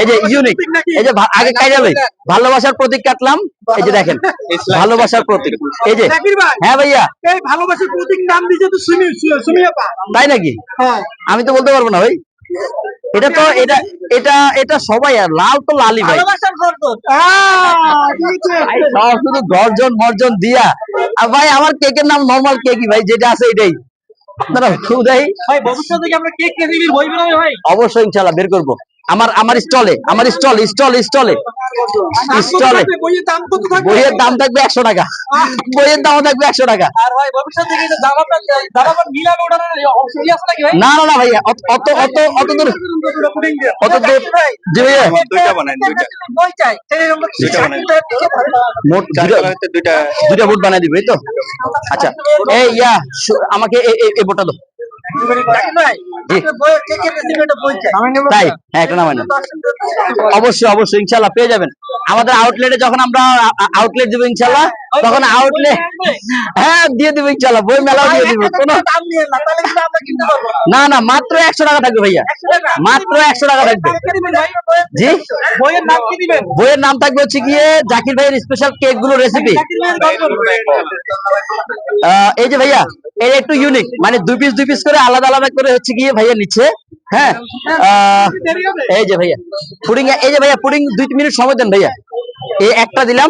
এই যে ইউনিক এই যে আগে কাইরা লই ভালোবাসার প্রতীক কাটলাম। এই যে দেখেন। ভালোবাসার প্রতীক। এই যে হ্যাঁ ভাইয়া। এই ভালোবাসার প্রতীক নাম তো তাই নাকি? হ্যাঁ। আমি তো বলতে পারব না ভাই। এটা তো এটা এটা এটা সবাই আর লাল তো লালই ভাই। শুধু গর্জন মর্জন দিয়া। আর ভাই আমার কেকের নাম নর্মাল কেকই ভাই যেটা আছে এটাই। আপনারা খুদাই ভাই ভবিষ্যতে আমরা কেক রেসিপির বই বেরোবে ভাই? অবশ্যই ইনশাআল্লাহ বের করব। আমার আমার স্টলে আমার স্টল স্টল স্টলে। স্টলে। বইয়ের দাম থাকবে একশো টাকা। বইয়ের দাম থাকবে একশো টাকা। ভাই না না না ভাইয়া অত অত অত দূর। অত দূর। জি ভাইয়া দুইটা বানাই। মোট দুইটা- দুইটা। দিবে তো? আচ্ছা। এই ইয়া আমাকে এই- বোর্ডটা দাও। তাই? হ্যাঁ একটা নামাই অবশ্যই অবশ্যই ইনশাল্লাহ পেয়ে যাবেন। আমাদের আউটলেটে যখন আমরা আউটলেট দিব ইনশাল্লাহ তখন আউটলেট হ্যাঁ দিয়ে দিব ইনশাল্লাহ। বই মেলাও দিয়ে দিব। কোনো না না মাত্র একশো টাকা থাকবে ভাইয়া। মাত্র একশো টাকা থাকবে। জি? বইয়ের নাম কি দিবেন? বইয়ের নাম থাকবে হচ্ছে গিয়ে জাকির ভাইয়ের স্পেশাল কেকগুলো রেসিপি। এই যে ভাইয়া এটা একটু ইউনিক মানে দুই পিস দুই পিস করে আলাদা আলাদা করে হচ্ছে গিয়ে ভাইয়া নিচ্ছে হ্যাঁ? এই যে ভাইয়া পুডিং এই যে ভাইয়া, পুডিং দুই মিনিট সময় দেন ভাইয়া। এই একটা দিলাম,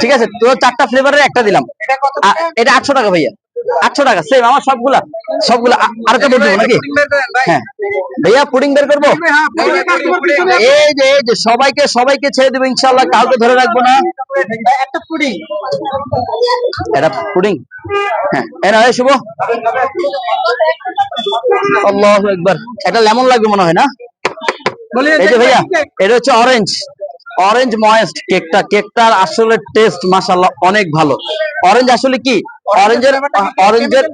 ঠিক আছে? তো চারটা ফ্লেভারের একটা দিলাম। এটা আটশো টাকা ভাইয়া। আটশো টাকা সেম আমার সবগুলা সবগুলা আ- আরেকটা বলব নাকি? হ্যাঁ। ভাইয়া পুডিং বের করব? হ্যাঁ এই যে এই যে সবাইকে সবাইকে ছেড়ে দেবো ইনশাল্লাহ কাউকে ধরে রাখব না। একটা পুডিং এটা পুডিং হ্যাঁ এনা হয় শুভ। আল্লাহ একবার এটা লেমন লাগবে মনে হয় না? এই যে ভাইয়া এটা হচ্ছে অরেঞ্জ অরেঞ্জ ময়েস্ট কেকটা কেকটার আসলে টেস্ট মাশাআল্লাহ অনেক ভালো। অরেঞ্জ আসলে কি? অরেঞ্জের অরেঞ্জের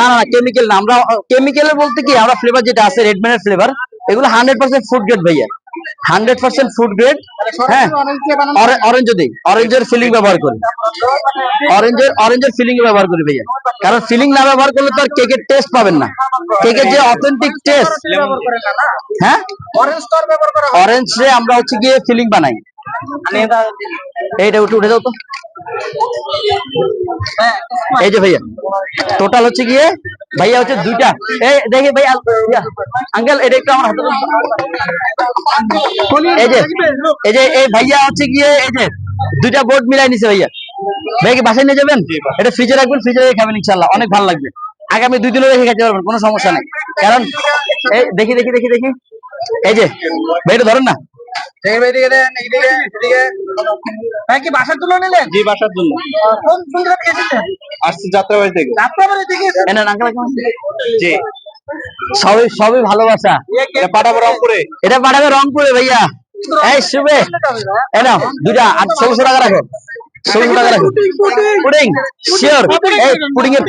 না না কেমিক্যাল না। আমরা কেমিক্যালের বলতে কি আমরা ফ্লেভার যেটা আছে রেডম্যানের ফ্লেভার এগুলো হান্ড্রেড পার্সেন্ট ফুড গ্রেড ভাইয়া। হান্ড্রেড পার্সেন্ট ফুড গ্রেড হ্যাঁ। অরেঞ্জ দিই অরেঞ্জের ফিলিং ব্যবহার করি। অরেঞ্জের অরেঞ্জের ফিলিং ব্যবহার করি ভাইয়া। কারণ ফিলিং না ব্যবহার করলে তো আর কেকের টেস্ট পাবেন না। কেকের যে অথেন্টিক টেস্ট হ্যাঁ? অরেঞ্জ আমরা হচ্ছে গিয়ে ফিলিং বানাই। এইটা উঠে উঠে দাও তো। এই যে ভাইয়া টোটাল হচ্ছে গিয়ে ভাইয়া হচ্ছে দুইটা। এই দেখি ভাইয়া, আঙ্কেল, এটা একটু আমার হাতে এই যে এই যে, এই ভাইয়া হচ্ছে গিয়ে, এই যে, দুইটা বোর্ড মিলাই নিছে ভাইয়া। ভাই কি বাসায় নিয়ে যাবেন? এটা ফ্রিজে রাখবেন ফ্রিজে রেখে খাবেন ইনশাল্লাহ অনেক ভালো লাগবে। আগামী দুই দিনও রেখে খেতে পারবেন, কোনো সমস্যা নেই। কারণ, এই দেখি দেখি দেখি দেখি। এই যে, ভাই এটা ধরেন না। কি বাসার তুলো নিলেন? জি বাসার জন্য। কোন কোন থেকে এসেছেন আসছি যাত্রাবাড়ি থেকে যাত্রাবাড়ি থেকে এসেছেন আঙ্কেল জি। সবই সবই ভালোবাসা এটা পাঠাবো রংপুরে। এটা পাঠাবে রংপুরে ভাইয়া। এই শুভে। এই নাও দুটা আর ষোলোশো টাকা রাখো। ষোলোশো টাকা রাখো। Pudding sure. এই পুডিং এর